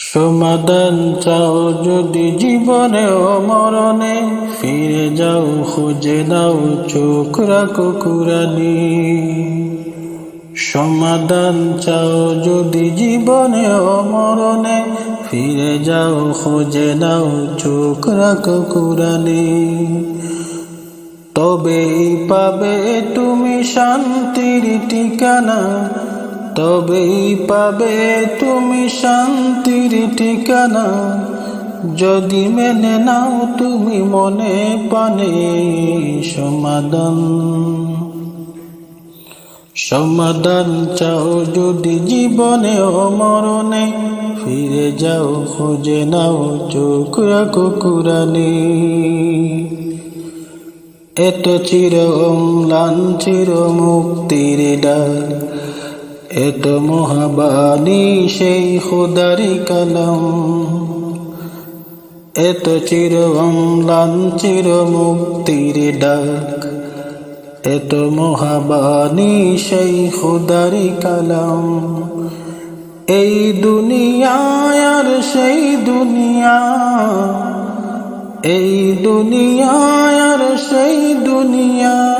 সমাধান চাও যদি জীবনে ও মরণে, ফিরে যাও, খুঁজে নাও, চোখ রাখো কুরানি সমাধান চাও যদি জীবনে ও মরণে, ফিরে যাও, খুঁজে নাও, চোখ রাখো কুরানি তবেই পাবে তুমি শান্তির ঠিকানা তবেই পাবে তুমি শান্তির ঠিকানা। যদি মেনে নাও তুমি মনে পানে সমাধান সমাধান চাও যদি জীবনে ও মরণে, ফিরে যাও, খুঁজে নাও, চোখ রাখো কুরানি এত চির অম্লান, চির মুক্তির ডাল। এত মহাবাণী সেই খুদারি কলম। এত চির অম্লান চির মুক্তির ডাক। এত মহাবাণী সেই খুদারি কলম। এই দুনিয়ায় আর সেই দুনিয়া। এই দুনিয়ায় আর সেই দুনিয়া।